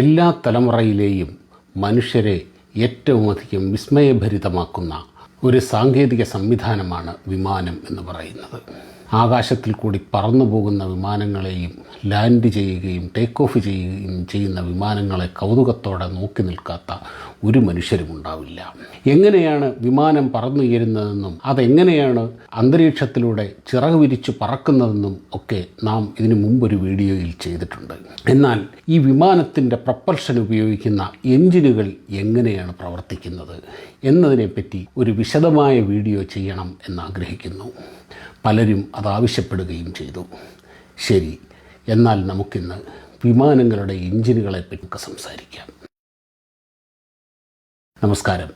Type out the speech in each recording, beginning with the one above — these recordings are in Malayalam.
എല്ലാ തലമുറയിലെയും മനുഷ്യരെ ഏറ്റവും അധികം വിസ്മയഭരിതമാക്കുന്ന ഒരു സാങ്കേതിക സംവിധാനമാണ് വിമാനം എന്ന് പറയുന്നത്. ആകാശത്തിൽ കൂടി പറന്നു പോകുന്ന വിമാനങ്ങളെയും ലാൻഡ് ചെയ്യുകയും ടേക്ക് ഓഫ് ചെയ്യുകയും ചെയ്യുന്ന വിമാനങ്ങളെ കൗതുകത്തോടെ നോക്കി നിൽക്കാത്ത ഒരു മനുഷ്യരും ഉണ്ടാവില്ല. എങ്ങനെയാണ് വിമാനം പറന്നുയരുന്നതെന്നും അതെങ്ങനെയാണ് അന്തരീക്ഷത്തിലൂടെ ചിറക് വിരിച്ചു പറക്കുന്നതെന്നും ഒക്കെ നാം ഇതിനു മുമ്പൊരു വീഡിയോയിൽ ചെയ്തിട്ടുണ്ട്. എന്നാൽ ഈ വിമാനത്തിന്റെ പ്രപ്പൽഷൻ ഉപയോഗിക്കുന്ന എഞ്ചിനുകൾ എങ്ങനെയാണ് പ്രവർത്തിക്കുന്നത് എന്നതിനെപ്പറ്റി ഒരു വിശദമായ വീഡിയോ ചെയ്യണം എന്നാഗ്രഹിക്കുന്നു. പലരും അത് ആവശ്യപ്പെടുകയും ചെയ്തു. ശരി എന്നാൽ നമുക്കിന്ന് വിമാനങ്ങളുടെ എഞ്ചിനുകളെ പറ്റി സംസാരിക്കാം. നമസ്കാരം.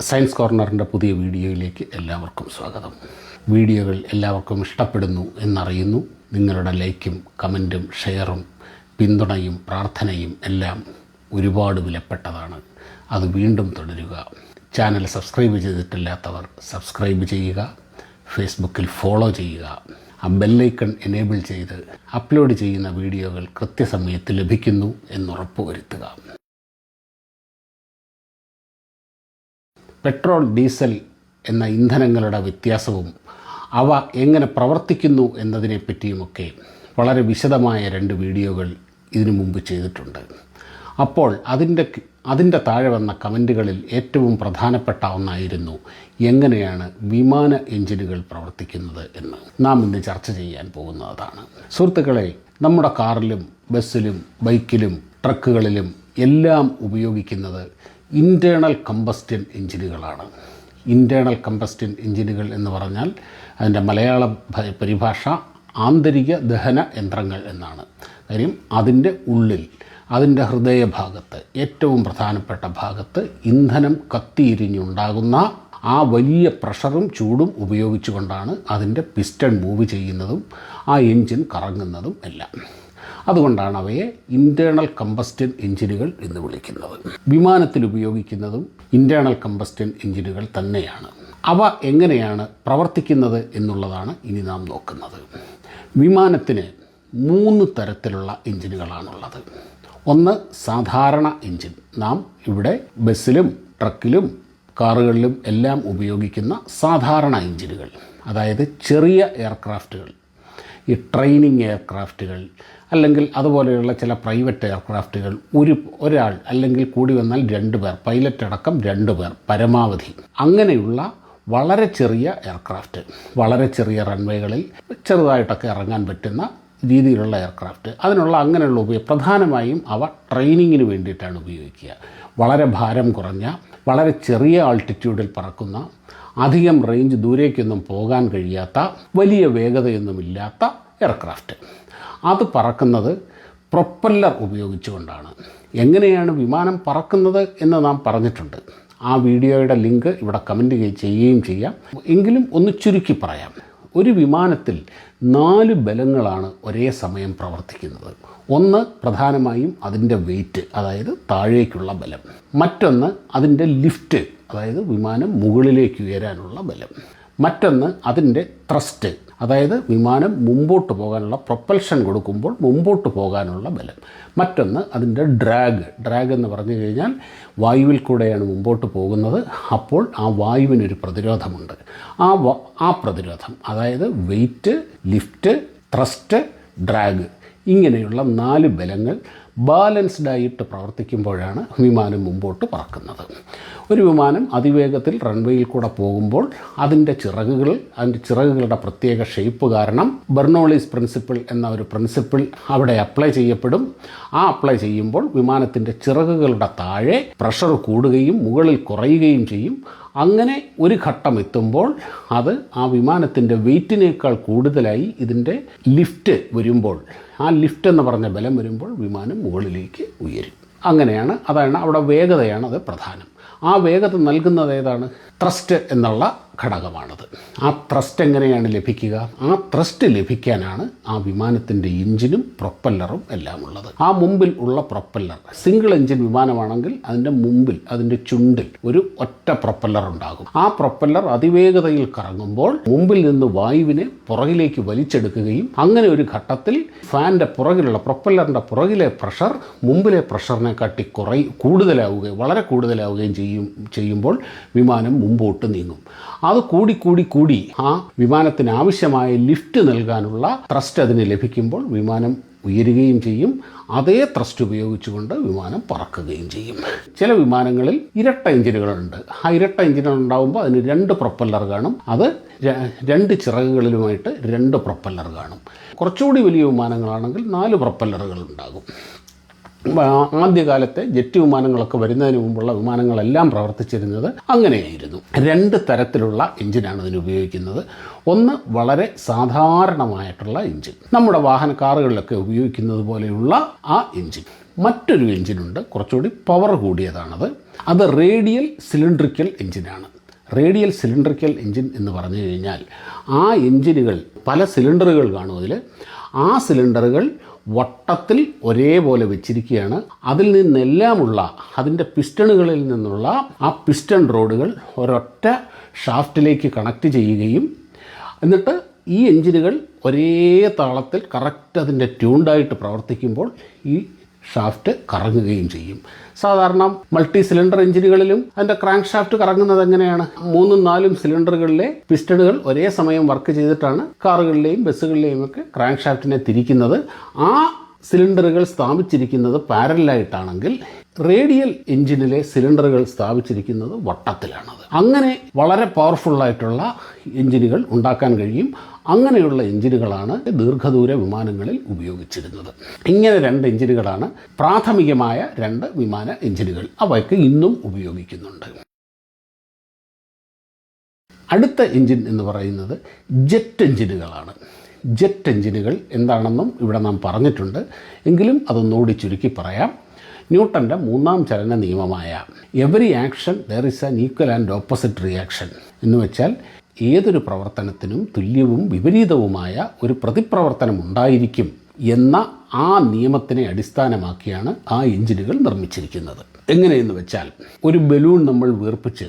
സയൻസ് കോർണറിന്റെ പുതിയ വീഡിയോയിലേക്ക് എല്ലാവർക്കും സ്വാഗതം. വീഡിയോകൾ എല്ലാവർക്കും ഇഷ്ടപ്പെടുന്നു എന്നറിയുന്നു. നിങ്ങളുടെ ലൈക്കും കമന്റും ഷെയറും പിന്തുണയും പ്രാർത്ഥനയും എല്ലാം ഒരുപാട് വിലപ്പെട്ടതാണ്. അത് വീണ്ടും തുടരുക. ചാനൽ സബ്സ്ക്രൈബ് ചെയ്തിട്ടില്ലാത്തവർ സബ്സ്ക്രൈബ് ചെയ്യുക. ഫേസ്ബുക്കിൽ ഫോളോ ചെയ്യുക. ആ ബെല്ലൈക്കൺ എനേബിൾ ചെയ്ത് അപ്ലോഡ് ചെയ്യുന്ന വീഡിയോകൾ കൃത്യസമയത്ത് ലഭിക്കുന്നു എന്നുറപ്പുവരുത്തുക. പെട്രോൾ ഡീസൽ എന്ന ഇന്ധനങ്ങളുടെ വ്യത്യാസവും അവ എങ്ങനെ പ്രവർത്തിക്കുന്നു എന്നതിനെപ്പറ്റിയുമൊക്കെ വളരെ വിശദമായ രണ്ട് വീഡിയോകൾ ഇതിനു മുമ്പ് ചെയ്തിട്ടുണ്ട്. അപ്പോൾ അതിന്റെ അതിന്റെ താഴെ വന്ന കമന്റുകളിൽ ഏറ്റവും പ്രധാനപ്പെട്ട ഒന്നായിരുന്നു എങ്ങനെയാണ് വിമാന എഞ്ചിനുകൾ പ്രവർത്തിക്കുന്നത് എന്ന്. നാം ഇന്ന് ചർച്ച ചെയ്യാൻ പോകുന്നതാണ്. സുഹൃത്തുക്കളെ നമ്മുടെ കാറിലും ബസ്സിലും ബൈക്കിലും ട്രക്കുകളിലും എല്ലാം ഉപയോഗിക്കുന്നത് ഇന്റേണൽ കമ്പസ്റ്റൻ എഞ്ചിനുകളാണ്. ഇന്റേണൽ കമ്പസ്റ്റൻ എഞ്ചിനുകൾ എന്ന് പറഞ്ഞാൽ അതിന്റെ മലയാള പരിഭാഷ ആന്തരിക ദഹന യന്ത്രങ്ങൾ എന്നാണ്. കാര്യം അതിന്റെ ഉള്ളിൽ അതിന്റെ ഹൃദയഭാഗത്ത് ഏറ്റവും പ്രധാനപ്പെട്ട ഭാഗത്ത് ഇന്ധനം കത്തിയിരിഞ്ഞുണ്ടാകുന്ന ആ വലിയ പ്രഷറും ചൂടും ഉപയോഗിച്ചുകൊണ്ടാണ് അതിന്റെ പിസ്റ്റൺ മൂവ് ചെയ്യുന്നതും ആ എൻജിൻ കറങ്ങുന്നതും എല്ലാം. അതുകൊണ്ടാണ് അവയെ ഇന്റേണൽ കമ്പസ്റ്റൻ എഞ്ചിനുകൾ എന്ന് വിളിക്കുന്നത്. വിമാനത്തിൽ ഉപയോഗിക്കുന്നതും ഇന്റേണൽ കമ്പസ്റ്റൻ എഞ്ചിനുകൾ തന്നെയാണ്. അവ എങ്ങനെയാണ് പ്രവർത്തിക്കുന്നത് എന്നുള്ളതാണ് ഇനി നാം നോക്കുന്നത്. വിമാനത്തിന് മൂന്ന് തരത്തിലുള്ള എഞ്ചിനുകളാണുള്ളത് ഒന്ന് സാധാരണ എഞ്ചിൻ. നാം ഇവിടെ ബസ്സിലും ട്രക്കിലും കാറുകളിലും എല്ലാം ഉപയോഗിക്കുന്ന സാധാരണ എഞ്ചിനുകൾ അതായത് ചെറിയ എയർക്രാഫ്റ്റുകൾ. ഈ ട്രെയിനിങ് എയർക്രാഫ്റ്റുകൾ അല്ലെങ്കിൽ അതുപോലെയുള്ള ചില പ്രൈവറ്റ് എയർക്രാഫ്റ്റുകൾ ഒരു ഒരാൾ അല്ലെങ്കിൽ കൂടി വന്നാൽ രണ്ട് പേർ പൈലറ്റ് അടക്കം രണ്ട് പേർ പരമാവധി. അങ്ങനെയുള്ള വളരെ ചെറിയ എയർക്രാഫ്റ്റ് വളരെ ചെറിയ റൺവേകളിൽ ചെറുതായിട്ടൊക്കെ ഇറങ്ങാൻ പറ്റുന്ന രീതിയിലുള്ള എയർക്രാഫ്റ്റ്. അതിനുള്ള അങ്ങനെയുള്ള ഉപയോഗം. പ്രധാനമായും അവ ട്രെയിനിങ്ങിന് വേണ്ടിയിട്ടാണ് ഉപയോഗിക്കുക. വളരെ ഭാരം കുറഞ്ഞ വളരെ ചെറിയ ആൾട്ടിറ്റ്യൂഡിൽ പറക്കുന്ന അധികം റേഞ്ച് ദൂരേക്കൊന്നും പോകാൻ കഴിയാത്ത വലിയ വേഗതയൊന്നുമില്ലാത്ത എയർക്രാഫ്റ്റ്. അത് പറക്കുന്നത് പ്രൊപ്പല്ലർ ഉപയോഗിച്ചുകൊണ്ടാണ്. എങ്ങനെയാണ് വിമാനം പറക്കുന്നത് എന്ന് നാം പറഞ്ഞിട്ടുണ്ട്. ആ വീഡിയോയുടെ ലിങ്ക് ഇവിടെ കമന്റ് ചെയ്യുകയും ചെയ്യാം. എങ്കിലും ഒന്ന് ചുരുക്കി പറയാം. ഒരു വിമാനത്തിൽ നാല് ബലങ്ങളാണ് ഒരേ സമയം പ്രവർത്തിക്കുന്നത്. ഒന്ന് പ്രധാനമായും അതിന്റെ വെയിറ്റ് അതായത് താഴേക്കുള്ള ബലം. മറ്റൊന്ന് അതിന്റെ ലിഫ്റ്റ് അതായത് വിമാനം മുകളിലേക്ക് ഉയരാനുള്ള ബലം. മറ്റൊന്ന് അതിന്റെ ത്രസ്റ്റ് അതായത് വിമാനം മുമ്പോട്ട് പോകാനുള്ള പ്രൊപ്പൽഷൻ കൊടുക്കുമ്പോൾ മുമ്പോട്ട് പോകാനുള്ള ബലം. മറ്റൊന്ന് അതിന്റെ ഡ്രാഗ് ഡ്രാഗ് എന്ന് പറഞ്ഞു കഴിഞ്ഞാൽ വായുവിൽ കൂടെയാണ് മുമ്പോട്ട് പോകുന്നത്. അപ്പോൾ ആ വായുവിനൊരു പ്രതിരോധമുണ്ട്. ആ ആ പ്രതിരോധം അതായത് വെയിറ്റ് ലിഫ്റ്റ് ത്രസ്റ്റ് ഡ്രാഗ് ഇങ്ങനെയുള്ള നാല് ബലങ്ങൾ ബാലൻസ്ഡായിട്ട് പ്രവർത്തിക്കുമ്പോഴാണ് വിമാനം മുമ്പോട്ട് പറക്കുന്നത്. ഒരു വിമാനം അതിവേഗത്തിൽ റൺവേയിൽ കൂടെ പോകുമ്പോൾ അതിന്റെ ചിറകുകൾ അതിന്റെ ചിറകുകളുടെ പ്രത്യേക ഷേപ്പ് കാരണം ബെർണോളീസ് പ്രിൻസിപ്പിൾ എന്ന ഒരു പ്രിൻസിപ്പിൾ അവിടെ അപ്ലൈ ചെയ്യപ്പെടും. ആ അപ്ലൈ ചെയ്യുമ്പോൾ വിമാനത്തിന്റെ ചിറകുകളുടെ താഴെ പ്രഷർ കൂടുകയും മുകളിൽ കുറയുകയും ചെയ്യും. അങ്ങനെ ഒരു ഘട്ടം എത്തുമ്പോൾ അത് ആ വിമാനത്തിന്റെ വെയ്റ്റിനേക്കാൾ കൂടുതലായി ഇതിന്റെ ലിഫ്റ്റ് വരുമ്പോൾ ആ ലിഫ്റ്റ് എന്ന് പറഞ്ഞ ബലം വരുമ്പോൾ വിമാനം മുകളിലേക്ക് ഉയരും. അങ്ങനെയാണ് അതാണ് അവിടെ വേഗതയാണ് അത് പ്രധാനം. ആ വേഗത നൽകുന്നത് ഏതാണ്? ത്രസ്റ്റ് എന്നുള്ള ഘടകമാണത്. ആ ത്രസ്റ്റ് എങ്ങനെയാണ് ലഭിക്കുക? ആ ത്രസ്റ്റ് ലഭിക്കാനാണ് ആ വിമാനത്തിന്റെ എഞ്ചിനും പ്രൊപ്പല്ലറും എല്ലാം ഉള്ളത് ആ മുമ്പിൽ ഉള്ള പ്രൊപ്പല്ലർ സിംഗിൾ എഞ്ചിൻ വിമാനമാണെങ്കിൽ അതിന്റെ മുമ്പിൽ അതിന്റെ ചുണ്ടിൽ ഒരു ഒറ്റ പ്രൊപ്പല്ലർ ഉണ്ടാകും. ആ പ്രൊപ്പല്ലർ അതിവേഗതയിൽ കറങ്ങുമ്പോൾ മുമ്പിൽ നിന്ന് വായുവിനെ പുറകിലേക്ക് വലിച്ചെടുക്കുകയും അങ്ങനെ ഒരു ഘട്ടത്തിൽ ഫാന്റെ പുറകിലുള്ള പ്രൊപ്പല്ലറിന്റെ പുറകിലെ പ്രഷർ മുമ്പിലെ പ്രഷറിനെ കാട്ടി കുറേ കൂടുതലാവുകയും വളരെ കൂടുതലാവുകയും ചെയ്യും ചെയ്യുമ്പോൾ വിമാനം മുമ്പോട്ട് നീങ്ങും. അത് കൂടി കൂടി കൂടി ആ വിമാനത്തിന് ആവശ്യമായ ലിഫ്റ്റ് നൽകാനുള്ള ത്രസ്റ്റ് അതിന് ലഭിക്കുമ്പോൾ വിമാനം ഉയരുകയും ചെയ്യും. അതേ ത്രസ്റ്റ് ഉപയോഗിച്ചുകൊണ്ട് വിമാനം പറക്കുകയും ചെയ്യും. ചില വിമാനങ്ങളിൽ ഇരട്ട എഞ്ചിനുകളുണ്ട്. ആ ഇരട്ട എഞ്ചിനുകൾ ഉണ്ടാകുമ്പോൾ അതിന് രണ്ട് പ്രൊപ്പല്ലർ കാണും. അത് രണ്ട് ചിറകുകളിലുമായിട്ട് രണ്ട് പ്രൊപ്പല്ലർ കാണും. കുറച്ചുകൂടി വലിയ വിമാനങ്ങളാണെങ്കിൽ നാല് പ്രൊപ്പല്ലറുകൾ ഉണ്ടാകും. ആദ്യകാലത്തെ ജെറ്റ് വിമാനങ്ങളൊക്കെ വരുന്നതിന് മുമ്പുള്ള വിമാനങ്ങളെല്ലാം പ്രവർത്തിച്ചിരുന്നത് അങ്ങനെയായിരുന്നു. രണ്ട് തരത്തിലുള്ള എഞ്ചിനാണ് ഇതിന് ഉപയോഗിക്കുന്നത്. ഒന്ന് വളരെ സാധാരണമായിട്ടുള്ള എഞ്ചിൻ. നമ്മുടെ വാഹന കാറുകളിലൊക്കെ ഉപയോഗിക്കുന്നത് പോലെയുള്ള ആ എഞ്ചിൻ. മറ്റൊരു എഞ്ചിനുണ്ട് കുറച്ചുകൂടി പവർ കൂടിയതാണത്. അത് റേഡിയൽ സിലിണ്ട്രിക്കൽ എഞ്ചിനാണ്. റേഡിയൽ സിലിണ്ടറിക്കൽ എഞ്ചിൻ എന്ന് പറഞ്ഞു കഴിഞ്ഞാൽ ആ എഞ്ചിനുകൾ പല സിലിണ്ടറുകൾ കാണും ആ സിലിണ്ടറുകൾ വട്ടത്തിൽ ഒരേപോലെ വെച്ചിരിക്കുകയാണ്. അതിൽ നിന്നെല്ലാമുള്ള അതിന്റെ പിസ്റ്റണുകളിൽ നിന്നുള്ള ആ പിസ്റ്റൺ റോഡുകൾ ഒരൊറ്റ ഷാഫ്റ്റിലേക്ക് കണക്ട് ചെയ്യുകയും എന്നിട്ട് ഈ എഞ്ചിനുകൾ ഒരേ താളത്തിൽ കറക്റ്റ് അതിന്റെ ട്യൂൺഡായിട്ട് പ്രവർത്തിക്കുമ്പോൾ ഈ ഷാഫ്റ്റ് കറങ്ങുകയും ചെയ്യും. സാധാരണ മൾട്ടി സിലിണ്ടർ എഞ്ചിനുകളിലും അതിന്റെ ക്രാങ്ക് ഷാഫ്റ്റ് കറങ്ങുന്നത് എങ്ങനെയാണ്? മൂന്നും നാലും സിലിണ്ടറുകളിലെ പിസ്റ്റണുകൾ ഒരേ സമയം വർക്ക് ചെയ്തിട്ടാണ് കാറുകളിലെയും ബസ്സുകളിലെയും ഒക്കെ ക്രാങ്ക് ഷാഫ്റ്റിനെ തിരിക്കുന്നത്. ആ സിലിണ്ടറുകൾ സ്ഥാപിച്ചിരിക്കുന്നത് പാരലായിട്ടാണെങ്കിൽ റേഡിയൽ എഞ്ചിനിലെ സിലിണ്ടറുകൾ സ്ഥാപിച്ചിരിക്കുന്നത് വട്ടത്തിലാണത്. അങ്ങനെ വളരെ പവർഫുള്ളായിട്ടുള്ള എഞ്ചിനുകൾ ഉണ്ടാക്കാൻ കഴിയും. അങ്ങനെയുള്ള എഞ്ചിനുകളാണ് ദീർഘദൂര വിമാനങ്ങളിൽ ഉപയോഗിച്ചിരുന്നത്. ഇങ്ങനെ രണ്ട് എഞ്ചിനുകളാണ് പ്രാഥമികമായ രണ്ട് വിമാന എഞ്ചിനുകൾ. അവയ്ക്ക് ഇന്നും ഉപയോഗിക്കുന്നുണ്ട്. അടുത്ത എഞ്ചിൻ എന്ന് പറയുന്നത് ജെറ്റ് എഞ്ചിനുകളാണ്. ജെറ്റ് എഞ്ചിനുകൾ എന്താണെന്നും ഇവിടെ നാം പറഞ്ഞിട്ടുണ്ട്. എങ്കിലും അതൊന്നുകൂടി ചുരുക്കി പറയാം. ന്യൂട്ടന്റെ മൂന്നാം ചലന നിയമമായ every action there is an equal and opposite reaction എന്ന് വെച്ചാൽ ഏതൊരു പ്രവർത്തനത്തിനും തുല്യവും വിപരീതവുമായ ഒരു പ്രതിപ്രവർത്തനം ഉണ്ടായിരിക്കും എന്ന ആ നിയമത്തിനെ അടിസ്ഥാനമാക്കിയാണ് ആ എഞ്ചിനുകൾ നിർമ്മിച്ചിരിക്കുന്നത്. എങ്ങനെയെന്ന് വെച്ചാൽ ഒരു ബലൂൺ നമ്മൾ വീർപ്പിച്ച്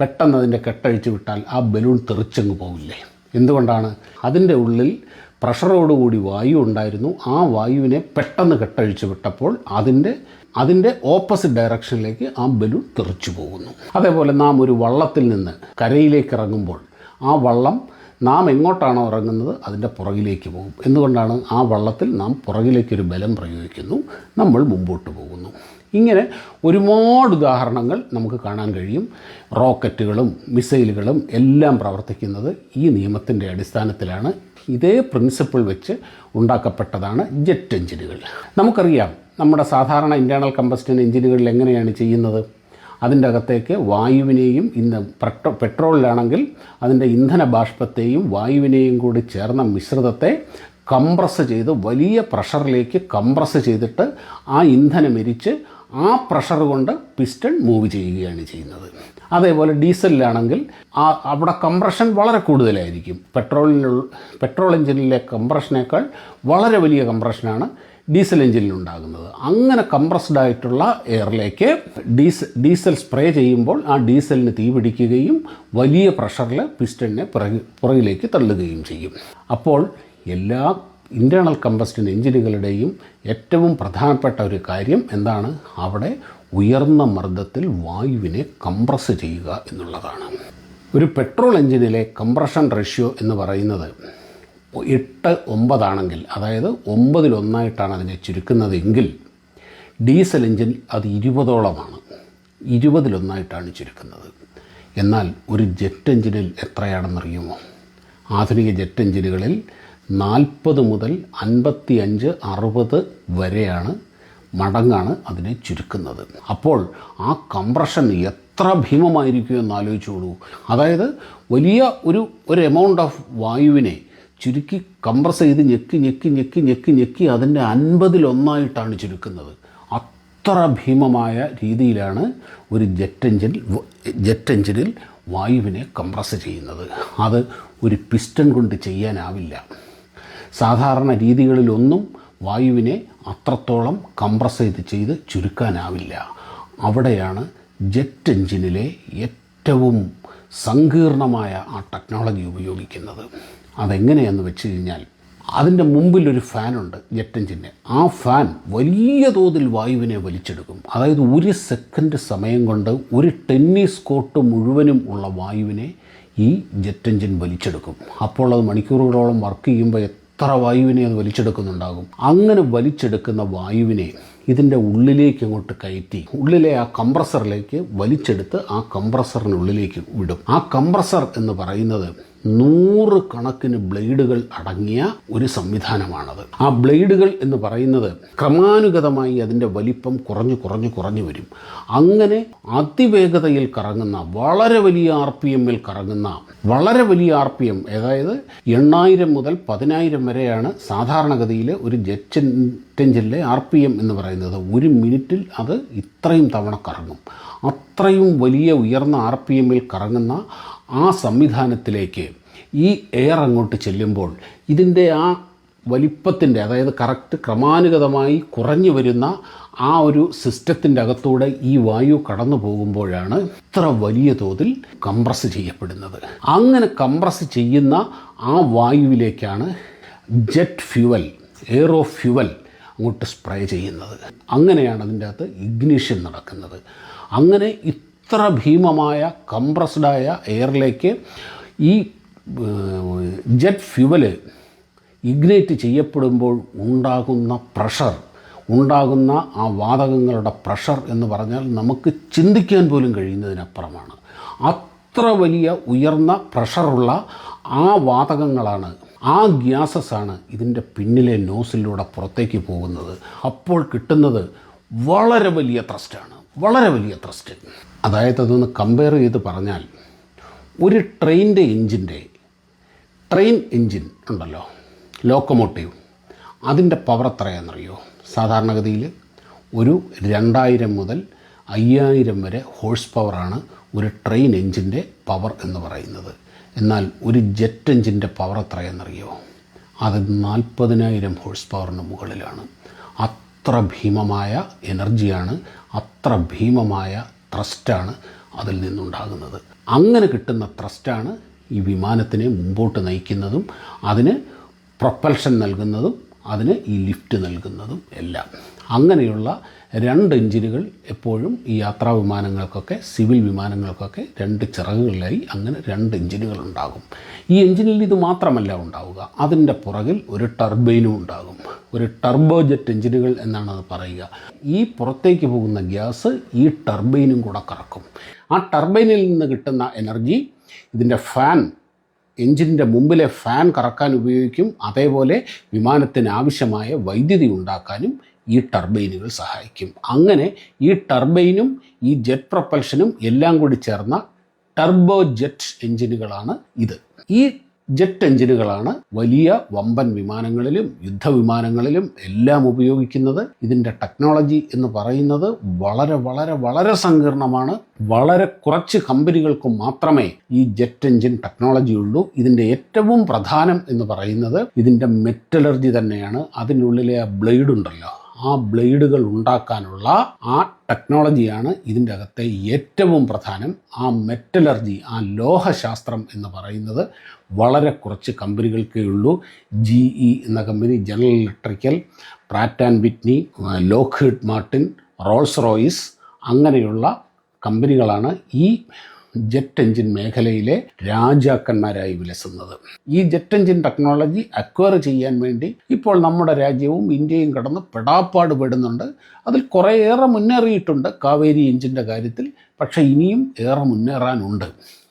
പെട്ടെന്ന് അതിന്റെ കെട്ടഴിച്ചു വിട്ടാൽ ആ ബലൂൺ തെറിച്ചങ്ങ് പോകില്ലേ എന്തുകൊണ്ടാണ്? അതിന്റെ ഉള്ളിൽ പ്രഷറോടുകൂടി വായു ഉണ്ടായിരുന്നു. ആ വായുവിനെ പെട്ടെന്ന് കെട്ടഴിച്ചു വിട്ടപ്പോൾ അതിന്റെ അതിന്റെ ഓപ്പോസിറ്റ് ഡയറക്ഷനിലേക്ക് ആ ബലൂൺ തെറിച്ചു പോകുന്നു. അതേപോലെ നാം ഒരു വള്ളത്തിൽ നിന്ന് കരയിലേക്ക് ഇറങ്ങുമ്പോൾ ആ വള്ളം നാം എങ്ങോട്ടാണോ ഇറങ്ങുന്നത് അതിന്റെ പുറകിലേക്ക് പോകും. എന്തുകൊണ്ടാണ് ആ വള്ളത്തിൽ നാം പുറകിലേക്കൊരു ബലം പ്രയോഗിക്കുന്നു? നമ്മൾ മുമ്പോട്ട് പോകുന്നു. ഇങ്ങനെ ഒരുപാട് ഉദാഹരണങ്ങൾ നമുക്ക് കാണാൻ കഴിയും. റോക്കറ്റുകളും മിസൈലുകളും എല്ലാം പ്രവർത്തിക്കുന്നത് ഈ നിയമത്തിന്റെ അടിസ്ഥാനത്തിലാണ്. ഇതേ പ്രിൻസിപ്പിൾ വെച്ച് ഉണ്ടാക്കപ്പെട്ടതാണ് ജെറ്റ് എഞ്ചിനുകൾ. നമുക്കറിയാം നമ്മുടെ സാധാരണ ഇന്റേർണൽ കമ്പസ്റ്റൻ എഞ്ചിനുകളിൽ എങ്ങനെയാണ് ചെയ്യുന്നത്? അതിന്റെ അകത്തേക്ക് വായുവിനെയും ഇന്ന് പെട്രോ പെട്രോളിലാണെങ്കിൽ അതിന്റെ ഇന്ധന ബാഷ്പത്തെയും വായുവിനെയും കൂടി ചേർന്ന മിശ്രിതത്തെ കംപ്രസ് ചെയ്ത് വലിയ പ്രഷറിലേക്ക് കംപ്രസ് ചെയ്തിട്ട് ആ ഇന്ധനം എരിച്ച് ആ പ്രഷർ കൊണ്ട് പിസ്റ്റൺ മൂവ് ചെയ്യുകയാണ് ചെയ്യുന്നത്. അതേപോലെ ഡീസലിലാണെങ്കിൽ ആ അവിടെ കംപ്രഷൻ വളരെ കൂടുതലായിരിക്കും. പെട്രോളിനുള്ള പെട്രോൾ എഞ്ചിനിലെ കംപ്രഷനേക്കാൾ വളരെ വലിയ കംപ്രഷനാണ് ഡീസൽ എഞ്ചിനിൽ ഉണ്ടാകുന്നത് അങ്ങനെ കംപ്രസ്ഡ് ആയിട്ടുള്ള എയറിലേക്ക് ഡീസൽ ഡീസൽ സ്പ്രേ ചെയ്യുമ്പോൾ ആ ഡീസലിന് തീ പിടിക്കുകയും വലിയ പ്രഷറിൽ പിസ്റ്റണിനെ പുറകി പുറകിലേക്ക് തള്ളുകയും ചെയ്യും. അപ്പോൾ എല്ലാ ഇന്റേണൽ കമ്പസ്റ്റൻ എഞ്ചിനുകളുടെയും ഏറ്റവും പ്രധാനപ്പെട്ട ഒരു കാര്യം എന്താണ്? അവിടെ ഉയർന്ന മർദ്ദത്തിൽ വായുവിനെ കംപ്രസ് ചെയ്യുക എന്നുള്ളതാണ്. ഒരു പെട്രോൾ എഞ്ചിനിലെ കംപ്രഷൻ റേഷ്യോ എന്ന് പറയുന്നത് എട്ട് ഒമ്പതാണെങ്കിൽ അതായത് ഒമ്പതിലൊന്നായിട്ടാണ് അതിനെ ചുരുക്കുന്നതെങ്കിൽ ഡീസൽ എഞ്ചിൻ അത് ഇരുപതോളമാണ്. ഇരുപതിലൊന്നായിട്ടാണ് ചുരുക്കുന്നത്. എന്നാൽ ഒരു ജെറ്റ് എഞ്ചിനിൽ എത്രയാണെന്നറിയുമോ ആധുനിക ജെറ്റ് എഞ്ചിനുകളിൽ നാൽപ്പത് മുതൽ അൻപത്തി അഞ്ച് അറുപത് വരെയാണ് മടങ്ങാണ് അതിനെ ചുരുക്കുന്നത്. അപ്പോൾ ആ കംപ്രഷൻ എത്ര ഭീമമായിരിക്കും എന്ന് ആലോചിച്ചോളൂ അതായത് വലിയ ഒരു ഒരു എമൗണ്ട് ഓഫ് വായുവിനെ ചുരുക്കി കംപ്രസ് ചെയ്ത് ഞെക്കി ഞെക്കി ഞെക്കി ഞെക്കി ഞെക്കി അതിന്റെ അൻപതിലൊന്നായിട്ടാണ് ചുരുക്കുന്നത്. അത്ര ഭീമമായ രീതിയിലാണ് ഒരു ജെറ്റ് എഞ്ചിൻ ജെറ്റ് എഞ്ചിനിൽ വായുവിനെ കംപ്രസ് ചെയ്യുന്നത്. അത് ഒരു പിസ്റ്റൺ കൊണ്ട് ചെയ്യാനാവില്ല. സാധാരണ രീതികളിലൊന്നും വായുവിനെ അത്രത്തോളം കംപ്രസ് ചെയ്ത് ചെയ്ത് ചുരുക്കാനാവില്ല. അവിടെയാണ് ജെറ്റ് എഞ്ചിനിലെ ഏറ്റവും സങ്കീർണമായ ആ ടെക്നോളജി ഉപയോഗിക്കുന്നത്. അതെങ്ങനെയെന്ന് വെച്ച് കഴിഞ്ഞാൽ അതിന്റെ മുമ്പിലൊരു ഫാനുണ്ട് ജെറ്റ് എഞ്ചിന്റെ ആ ഫാൻ വലിയ തോതിൽ വായുവിനെ വലിച്ചെടുക്കും. അതായത് ഒരു സെക്കൻഡ് സമയം കൊണ്ട് ഒരു ടെന്നീസ് കോർട്ട് മുഴുവനും ഉള്ള വായുവിനെ ഈ ജെറ്റ് എഞ്ചിൻ വലിച്ചെടുക്കും. അപ്പോൾ അത് മണിക്കൂറുകളോളം വർക്ക് ചെയ്യുമ്പോൾ എത്ര വായുവിനെ അത് വലിച്ചെടുക്കുന്നുണ്ടാകും? അങ്ങനെ വലിച്ചെടുക്കുന്ന വായുവിനെ ഇതിന്റെ ഉള്ളിലേക്ക് അങ്ങോട്ട് കയറ്റി. ഉള്ളിലെ ആ കംപ്രസറിലേക്ക് വലിച്ചെടുത്ത് ആ കംപ്രസറിനുള്ളിലേക്ക് വിടും. ആ കംപ്രസർ എന്ന് പറയുന്നത് നൂറ് കണക്കിന് ബ്ലേഡുകൾ അടങ്ങിയ ഒരു സംവിധാനമാണത്. ആ ബ്ലേഡുകൾ എന്ന് പറയുന്നത് ക്രമാനുഗതമായി അതിന്റെ വലിപ്പം കുറഞ്ഞു കുറഞ്ഞു കുറഞ്ഞു വരും. അങ്ങനെ അതിവേഗതയിൽ കറങ്ങുന്ന വളരെ വലിയ ആർ പി എമ്മിൽ കറങ്ങുന്ന വളരെ വലിയ ആർ പി എം അതായത് എണ്ണായിരം മുതൽ പതിനായിരം വരെയാണ് സാധാരണഗതിയിൽ ഒരു ജെറ്റ് എഞ്ചിനിലെ ആർ പി എം എന്ന് പറയുന്നത്. ഒരു മിനിറ്റിൽ അത് ഇത്രയും തവണ കറങ്ങും. അത്രയും വലിയ ഉയർന്ന ആർ പി എമ്മിൽ കറങ്ങുന്ന ആ സംവിധാനത്തിലേക്ക് ഈ എയർ അങ്ങോട്ട് ചെല്ലുമ്പോൾ ഇതിന്റെ ആ വലിപ്പത്തിന്റെ അതായത് കറക്റ്റ് ക്രമാനുഗതമായി കുറഞ്ഞു വരുന്ന ആ ഒരു സിസ്റ്റത്തിന്റെ അകത്തൂടെ ഈ വായു കടന്നു പോകുമ്പോഴാണ് ഇത്ര വലിയ തോതിൽ കംപ്രസ് ചെയ്യപ്പെടുന്നത്. അങ്ങനെ കംപ്രസ് ചെയ്യുന്ന ആ വായുവിലേക്കാണ് ജെറ്റ് ഫ്യുവൽ എയറോ ഫ്യുവൽ അങ്ങോട്ട് സ്പ്രേ ചെയ്യുന്നത്. അങ്ങനെയാണ് അതിന്റെ അകത്ത് ഇഗ്നിഷൻ നടക്കുന്നത്. അങ്ങനെ ഇത്ര ഭീമമായ കംപ്രസ്ഡായ എയറിലേക്ക് ഈ ജെറ്റ് ഫ്യുവൽ ഇഗ്നേറ്റ് ചെയ്യപ്പെടുമ്പോൾ ഉണ്ടാകുന്ന പ്രഷർ ഉണ്ടാകുന്ന ആ വാതകങ്ങളുടെ പ്രഷർ എന്ന് പറഞ്ഞാൽ നമുക്ക് ചിന്തിക്കാൻ പോലും കഴിയുന്നതിനപ്പുറമാണ്. അത്ര വലിയ ഉയർന്ന പ്രഷറുള്ള ആ വാതകങ്ങളാണ് ആ ഗ്യാസസ് ആണ് ഇതിന്റെ പിന്നിലെ നോസിലൂടെ പുറത്തേക്ക് പോകുന്നത്. അപ്പോൾ കിട്ടുന്നത് വളരെ വലിയ ത്രസ്റ്റാണ്. വളരെ വലിയ ത്രസ്റ്റ്. അതായത് അതൊന്ന് കമ്പയർ ചെയ്ത് പറഞ്ഞാൽ ഒരു ട്രെയിനിന്റെ എഞ്ചിന്റെ ട്രെയിൻ എഞ്ചിൻ ഉണ്ടല്ലോ ലോക്കോമോട്ടീവ്. അതിന്റെ പവർ എത്രയാണെന്നറിയോ? സാധാരണഗതിയിൽ ഒരു രണ്ടായിരം മുതൽ അയ്യായിരം വരെ ഹോഴ്സ് പവറാണ് ഒരു ട്രെയിൻ എഞ്ചിന്റെ പവർ എന്ന് പറയുന്നത്. എന്നാൽ ഒരു ജെറ്റ് എഞ്ചിന്റെ പവർ എത്രയെന്നറിയോ? അത് നാൽപ്പതിനായിരം ഹോഴ്സ് പവറിന് മുകളിലാണ്. അത്ര ഭീമമായ എനർജിയാണ് അത്ര ഭീമമായ ത്രസ്റ്റാണ് അതിൽ നിന്നുണ്ടാകുന്നത്. അങ്ങനെ കിട്ടുന്ന ത്രസ്റ്റാണ് ഈ വിമാനത്തിനെ മുമ്പോട്ട് നയിക്കുന്നതും അതിന് പ്രൊപ്പൽഷൻ നൽകുന്നതും അതിന് ഈ ലിഫ്റ്റ് നൽകുന്നതും എല്ലാം. അങ്ങനെയുള്ള രണ്ട് എഞ്ചിനുകൾ എപ്പോഴും ഈ യാത്രാ വിമാനങ്ങൾക്കൊക്കെ സിവിൽ വിമാനങ്ങൾക്കൊക്കെ രണ്ട് ചിറകുകളിലായി അങ്ങനെ രണ്ട് എഞ്ചിനുകൾ ഉണ്ടാകും. ഈ എഞ്ചിനിൽ ഇത് മാത്രമല്ല ഉണ്ടാവുക. അതിന്റെ പുറകിൽ ഒരു ടർബൈനും ഉണ്ടാകും. ഒരു ടർബോ ജെറ്റ് എഞ്ചിനുകൾ എന്നാണ് അത് പറയുക. ഈ പുറത്തേക്ക് പോകുന്ന ഗ്യാസ് ഈ ടർബൈനും കൂടെ കറക്കും. ആ ടർബൈനിൽ നിന്ന് കിട്ടുന്ന എനർജി ഇതിന്റെ ഫാൻ എഞ്ചിന്റെ മുമ്പിലെ ഫാൻ കറക്കാൻ ഉപയോഗിക്കും. അതേപോലെ വിമാനത്തിന് ആവശ്യമായ വൈദ്യുതി ഉണ്ടാക്കാനും ഈ ടർബൈനുകൾ സഹായിക്കും. അങ്ങനെ ഈ ടർബൈനും ഈ ജെറ്റ് പ്രൊപ്പൽഷനും എല്ലാം കൂടി ചേർന്ന ടർബോ ജെറ്റ് എഞ്ചിനുകളാണ് ഇത്. ഈ ജെറ്റ് എഞ്ചിനുകളാണ് വലിയ വമ്പൻ വിമാനങ്ങളിലും യുദ്ധവിമാനങ്ങളിലും എല്ലാം ഉപയോഗിക്കുന്നത്. ഇതിന്റെ ടെക്നോളജി എന്ന് പറയുന്നത് വളരെ വളരെ വളരെ സങ്കീർണമാണ്. വളരെ കുറച്ച് കമ്പനികൾക്ക് മാത്രമേ ഈ ജെറ്റ് എഞ്ചിൻ ടെക്നോളജി ഉള്ളൂ. ഇതിന്റെ ഏറ്റവും പ്രധാനം എന്ന് പറയുന്നത് ഇതിന്റെ മെറ്റലർജി തന്നെയാണ്. അതിനുള്ളിലെ ആ ബ്ലേഡ് ഉണ്ടല്ലോ ആ ബ്ലേഡുകൾ ഉണ്ടാക്കാനുള്ള ആ ടെക്നോളജിയാണ് ഇതിന്റെ അകത്തെ ഏറ്റവും പ്രധാനം. ആ മെറ്റലർജി ആ ലോഹശാസ്ത്രം എന്ന് പറയുന്നത് വളരെ കുറച്ച് കമ്പനികൾക്കേ ഉള്ളൂ. ജി ഇ എന്ന company General Electrical Pratt and Whitney Lockheed Martin Rolls Royce അങ്ങനെയുള്ള കമ്പനികളാണ് ഈ ജെറ്റ് എഞ്ചിൻ മേഖലയിലെ രാജാക്കന്മാരായി വിലസുന്നത്. ഈ ജെറ്റ് എഞ്ചിൻ ടെക്നോളജി അക്വയർ ചെയ്യാൻ വേണ്ടി ഇപ്പോൾ നമ്മുടെ രാജ്യവും ഇന്ത്യയും കടന്ന് പെടാപ്പാട് പെടുന്നുണ്ട്. അതിൽ കുറേയേറെ മുന്നേറിയിട്ടുണ്ട് കാവേരി എഞ്ചിന്റെ കാര്യത്തിൽ പക്ഷേ ഇനിയും ഏറെ മുന്നേറാനുണ്ട്.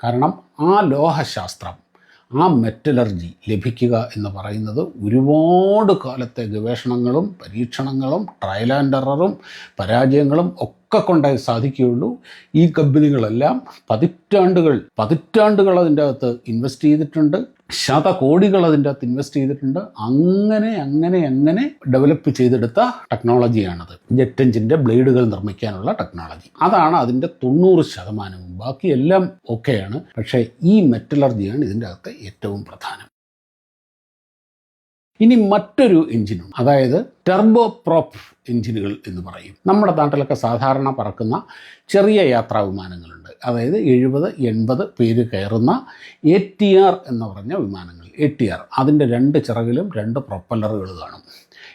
കാരണം ആ ലോഹശാസ്ത്രം ആ മെറ്റലർജി ലഭിക്കുക എന്ന് പറയുന്നത് ഒരുപാട് കാലത്തെ ഗവേഷണങ്ങളും പരീക്ഷണങ്ങളും ട്രയൽ ആൻഡ് എററും പരാജയങ്ങളും ഒക്കെ ഒക്കെ കൊണ്ടേ സാധിക്കുകയുള്ളൂ. ഈ കമ്പനികളെല്ലാം പതിറ്റാണ്ടുകൾ പതിറ്റാണ്ടുകൾ അതിന്റെ അകത്ത് ഇൻവെസ്റ്റ് ചെയ്തിട്ടുണ്ട്. ശതകോടികൾ അതിന്റെ അകത്ത് ഇൻവെസ്റ്റ് ചെയ്തിട്ടുണ്ട്. അങ്ങനെ അങ്ങനെ അങ്ങനെ ഡെവലപ്പ് ചെയ്തെടുത്ത ടെക്നോളജിയാണത്. ജെറ്റ് എഞ്ചിന്റെ ബ്ലേഡുകൾ നിർമ്മിക്കാനുള്ള ടെക്നോളജി. അതാണ് അതിന്റെ തൊണ്ണൂറ് ശതമാനവും. ബാക്കിയെല്ലാം ഓക്കെയാണ്. പക്ഷേ ഈ മെറ്റലർജിയാണ് ഇതിന്റെ അകത്ത് ഏറ്റവും പ്രധാനം. ഇനി മറ്റൊരു എഞ്ചിനും അതായത് ടെർബോ പ്രോപ്പ് എഞ്ചിനുകൾ എന്ന് പറയും. നമ്മുടെ നാട്ടിലൊക്കെ സാധാരണ പറക്കുന്ന ചെറിയ യാത്രാ വിമാനങ്ങളുണ്ട് അതായത് എഴുപത് എൺപത് പേര് കയറുന്ന എ ടി ആർ എന്ന് പറഞ്ഞ വിമാനങ്ങൾ. എ ടി ആർ അതിന്റെ രണ്ട് ചിറകിലും രണ്ട് പ്രൊപ്പല്ലറുകൾ കാണും.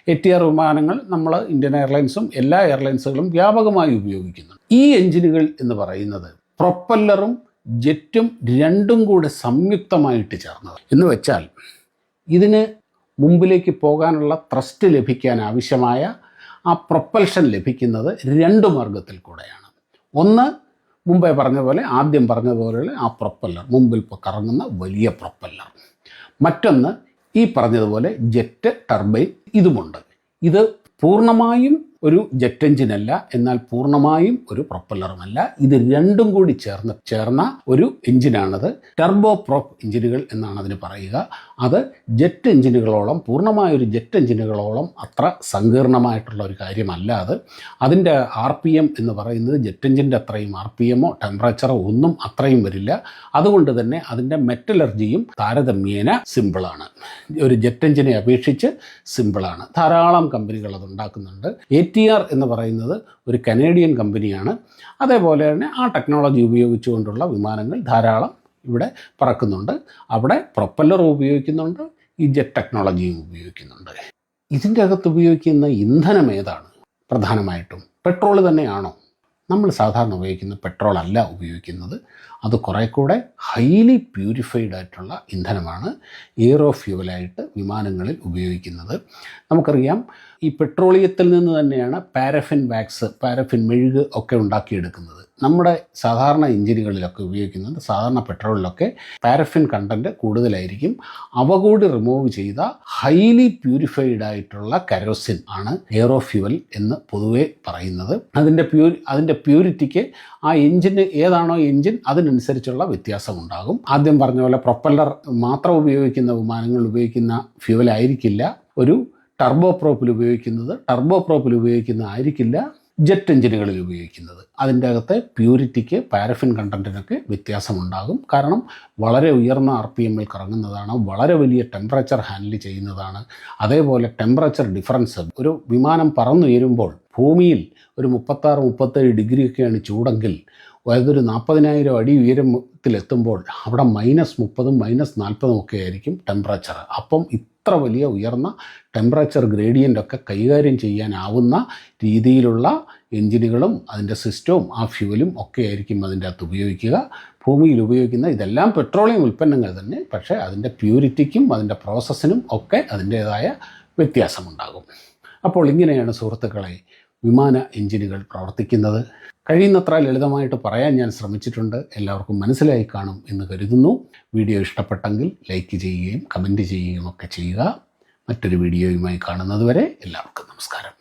എ ടി ആർ വിമാനങ്ങൾ നമ്മൾ ഇന്ത്യൻ എയർലൈൻസും എല്ലാ എയർലൈൻസുകളും വ്യാപകമായി ഉപയോഗിക്കുന്നു ഈ എഞ്ചിനുകൾ എന്ന് പറയുന്നത് പ്രൊപ്പല്ലറും ജെറ്റും രണ്ടും കൂടെ സംയുക്തമായിട്ട് ചേർന്നത് എന്ന് വെച്ചാൽ ഇതിന് മുമ്പിലേക്ക് പോകാനുള്ള ത്രസ്റ്റ് ലഭിക്കാൻ ആവശ്യമായ ആ പ്രൊപ്പൽഷൻ ലഭിക്കുന്നത് രണ്ട് മാർഗത്തിൽ കൂടെയാണ്. ഒന്ന് മുമ്പേ പറഞ്ഞ പോലെ ആദ്യം പറഞ്ഞതുപോലെയുള്ള ആ പ്രൊപ്പല്ലർ മുമ്പിൽ കറങ്ങുന്ന വലിയ പ്രൊപ്പല്ലർ മറ്റൊന്ന് ഈ പറഞ്ഞതുപോലെ ജെറ്റ് ടർബൈൻ ഇതുമുണ്ട്. ഇത് പൂർണമായും ഒരു ജെറ്റ് എഞ്ചിനല്ല എന്നാൽ പൂർണമായും ഒരു പ്രൊപ്പല്ലറുമല്ല ഇത് രണ്ടും കൂടി ചേർന്ന് ചേർന്ന ഒരു എഞ്ചിനാണത് ടെർബോ പ്രോപ്പ് എഞ്ചിനുകൾ എന്നാണ് അതിന് പറയുക. അത് ജെറ്റ് എഞ്ചിനുകളോളം പൂർണമായ ഒരു ജെറ്റ് എഞ്ചിനുകളോളം അത്ര സങ്കീർണമായിട്ടുള്ള ഒരു കാര്യമല്ല അത്. അതിന്റെ ആർ പി എം എന്ന് പറയുന്നത് ജെറ്റ് എഞ്ചിന്റെ അത്രയും ആർ പി എമ്മോ ടെമ്പറേച്ചറോ ഒന്നും അത്രയും വരില്ല. അതുകൊണ്ട് തന്നെ അതിന്റെ മെറ്റലർജിയും താരതമ്യേന സിമ്പിളാണ് ഒരു ജെറ്റ് എഞ്ചിനെ അപേക്ഷിച്ച് സിമ്പിളാണ് ധാരാളം കമ്പനികൾ അത് ഉണ്ടാക്കുന്നുണ്ട്. എ ടി ആർ എന്ന് പറയുന്നത് ഒരു കനേഡിയൻ കമ്പനിയാണ് അതേപോലെ തന്നെ ആ ടെക്നോളജി ഉപയോഗിച്ചുകൊണ്ടുള്ള വിമാനങ്ങൾ ധാരാളം ഇവിടെ പറക്കുന്നുണ്ട്. അവിടെ പ്രൊപ്പല്ലർ ഉപയോഗിക്കുന്നുണ്ട്. ഈ ജെറ്റ് ടെക്നോളജിയും ഉപയോഗിക്കുന്നുണ്ട്. ഇതിന്റെ അകത്ത് ഉപയോഗിക്കുന്ന ഇന്ധനം ഏതാണ്? പ്രധാനമായിട്ടും പെട്രോൾ തന്നെയാണോ? നമ്മൾ സാധാരണ ഉപയോഗിക്കുന്ന പെട്രോൾ അല്ല ഉപയോഗിക്കുന്നത്. അത് കുറേ കൂടെ ഹൈലി പ്യൂരിഫൈഡ് ആയിട്ടുള്ള ഇന്ധനമാണ്. എയറോ ഫ്യൂവലായിട്ട് വിമാനങ്ങളിൽ ഉപയോഗിക്കുന്നത്. നമുക്കറിയാം ഈ പെട്രോളിയത്തിൽ നിന്ന് തന്നെയാണ് പാരഫിൻ വാക്സ് പാരഫിൻ മെഴുക് ഒക്കെ ഉണ്ടാക്കിയെടുക്കുന്നത്. നമ്മുടെ സാധാരണ എഞ്ചിനുകളിലൊക്കെ ഉപയോഗിക്കുന്നത് സാധാരണ പെട്രോളിലൊക്കെ പാരഫിൻ കണ്ടന്റ് കൂടുതലായിരിക്കും. അവ കൂടി റിമൂവ് ചെയ്ത ഹൈലി പ്യൂരിഫൈഡ് ആയിട്ടുള്ള കരോസിൻ ആണ് എയറോ ഫ്യൂവൽ എന്ന് പൊതുവേ പറയുന്നത്. അതിന്റെ പ്യൂരി അതിന്റെ പ്യൂരിറ്റിക്ക് ആ എഞ്ചിന് ഏതാണോ എഞ്ചിൻ അതിനനുസരിച്ചുള്ള വ്യത്യാസമുണ്ടാകും ആദ്യം പറഞ്ഞ പോലെ പ്രൊപ്പല്ലർ മാത്രം ഉപയോഗിക്കുന്ന വിമാനങ്ങൾ ഉപയോഗിക്കുന്ന ഫ്യുവൽ ആയിരിക്കില്ല. ഒരു ടർബോ പ്രോപ്പിൽ ഉപയോഗിക്കുന്നത് ടർബോ പ്രോപ്പിൽ ഉപയോഗിക്കുന്ന ആയിരിക്കില്ല. ജെറ്റ് എഞ്ചിനുകളിൽ ഉപയോഗിക്കുന്നത്. അതിന്റെ അകത്തെ പ്യൂരിറ്റിക്ക് പാരഫിൻ കണ്ടന്റിനൊക്കെ വ്യത്യാസമുണ്ടാകും. കാരണം വളരെ ഉയർന്ന ആർ പി എമ്മിൽ കറങ്ങുന്നതാണ് വളരെ വലിയ ടെമ്പറേച്ചർ ഹാൻഡിൽ ചെയ്യുന്നതാണ്. അതേപോലെ ടെമ്പറേച്ചർ ഡിഫറൻസ് ഒരു വിമാനം പറന്നുയരുമ്പോൾ ഭൂമിയിൽ ഒരു മുപ്പത്താറ് മുപ്പത്തേഴ് ഡിഗ്രിയൊക്കെയാണ് ചൂടെങ്കിൽ അതൊരു നാൽപ്പതിനായിരം അടി ഉയരത്തിലെത്തുമ്പോൾ അവിടെ മൈനസ് മുപ്പതും മൈനസ് നാൽപ്പതും ഒക്കെ ആയിരിക്കും ടെമ്പറേച്ചർ അപ്പം ഇത്ര വലിയ ഉയർന്ന ടെമ്പറേച്ചർ ഗ്രേഡിയന്റ് ഒക്കെ കൈകാര്യം ചെയ്യാനാവുന്ന രീതിയിലുള്ള എഞ്ചിനുകളും അതിന്റെ സിസ്റ്റവും ആ ഫ്യൂവലും ഒക്കെ ആയിരിക്കും അതിന്റെ അകത്ത് ഉപയോഗിക്കുക. ഭൂമിയിൽ ഉപയോഗിക്കുന്ന ഇതെല്ലാം പെട്രോളിയം ഉൽപ്പന്നങ്ങൾ തന്നെ പക്ഷേ അതിന്റെ പ്യൂരിറ്റിക്കും അതിന്റെ പ്രോസസ്സിനും ഒക്കെ അതിന്റേതായ വ്യത്യാസമുണ്ടാകും. അപ്പോൾ ഇങ്ങനെയാണ് സുഹൃത്തുക്കളെ വിമാന എഞ്ചിനുകൾ പ്രവർത്തിക്കുന്നത്. കഴിയുന്നത്ര ലളിതമായിട്ട് പറയാൻ ഞാൻ ശ്രമിച്ചിട്ടുണ്ട്. എല്ലാവർക്കും മനസ്സിലായി കാണും എന്ന് കരുതുന്നു. വീഡിയോ ഇഷ്ടപ്പെട്ടെങ്കിൽ ലൈക്ക് ചെയ്യുകയും കമന്റ് ചെയ്യുകയും ഒക്കെ ചെയ്യുക. മറ്റൊരു വീഡിയോയുമായി കാണുന്നതുവരെ എല്ലാവർക്കും നമസ്കാരം.